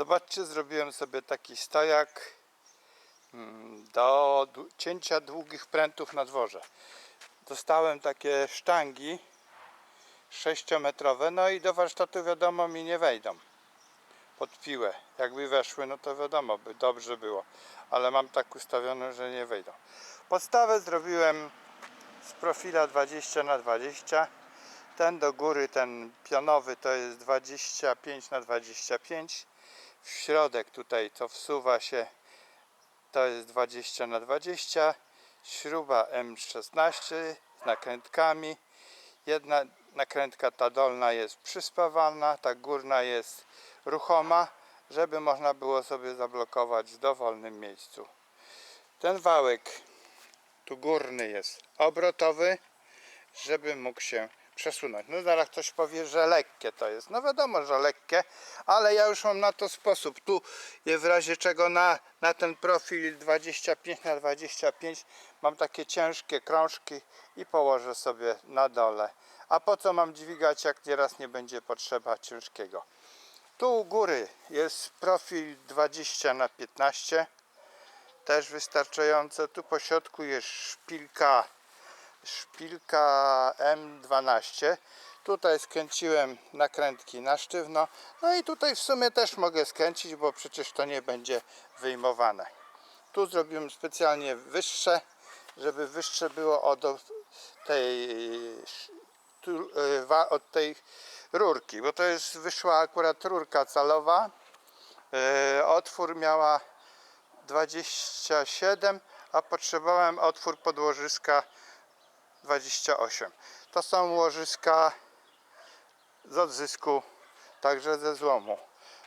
Zobaczcie, zrobiłem sobie taki stojak mm, do cięcia długich prętów na dworze. Dostałem takie sztangi sześciometrowe, no i do warsztatu wiadomo mi nie wejdą pod piłę. Jakby weszły, no to wiadomo, by dobrze było, ale mam tak ustawione, że nie wejdą. Podstawę zrobiłem z profila 20 na 20 ten do góry, ten pionowy to jest 25 na 25 w środek tutaj to wsuwa się to jest 20 na 20 śruba M16 z nakrętkami. Jedna nakrętka ta dolna jest przyspawana ta górna jest ruchoma żeby można było sobie zablokować w dowolnym miejscu. Ten wałek tu górny jest obrotowy żeby mógł się przesunąć. No zaraz ktoś powie, że lekkie to jest. No wiadomo, że lekkie, ale ja już mam na to sposób. Tu w razie czego na, na ten profil 25 na 25 mam takie ciężkie krążki i położę sobie na dole. A po co mam dźwigać, jak nieraz nie będzie potrzeba ciężkiego. Tu u góry jest profil 20 na 15 też wystarczające. Tu po środku jest szpilka szpilka M12. Tutaj skręciłem nakrętki na sztywno. No i tutaj w sumie też mogę skręcić, bo przecież to nie będzie wyjmowane. Tu zrobiłem specjalnie wyższe, żeby wyższe było od tej, wa- od tej rurki, bo to jest wyszła akurat rurka calowa. E, Otwór miała 27, a potrzebowałem otwór podłożyska 28. To są łożyska z odzysku, także ze złomu.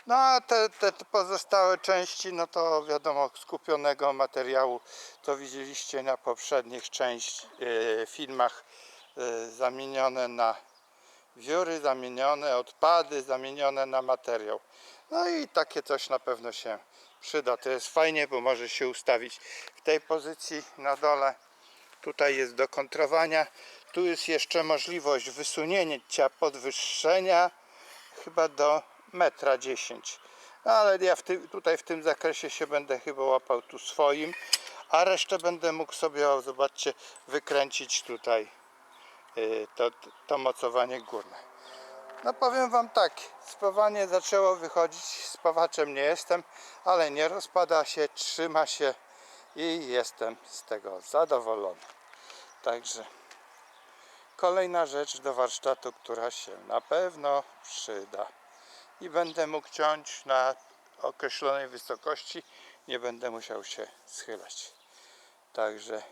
No a te, te pozostałe części, no to wiadomo, skupionego materiału, to widzieliście na poprzednich część, e, filmach e, zamienione na wióry, zamienione odpady, zamienione na materiał. No i takie coś na pewno się przyda. To jest fajnie, bo może się ustawić w tej pozycji na dole. Tutaj jest do kontrowania. Tu jest jeszcze możliwość wysunięcia podwyższenia chyba do metra 10. No, ale ja w tutaj w tym zakresie się będę chyba łapał tu swoim, a resztę będę mógł sobie, o, zobaczcie, wykręcić tutaj y, to, to mocowanie górne. No powiem Wam tak, spawanie zaczęło wychodzić, spawaczem nie jestem, ale nie rozpada się, trzyma się i jestem z tego zadowolony. Także kolejna rzecz do warsztatu, która się na pewno przyda. I będę mógł ciąć na określonej wysokości, nie będę musiał się schylać. Także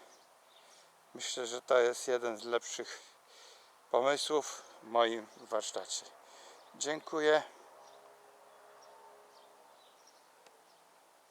myślę, że to jest jeden z lepszych pomysłów w moim warsztacie. Dziękuję.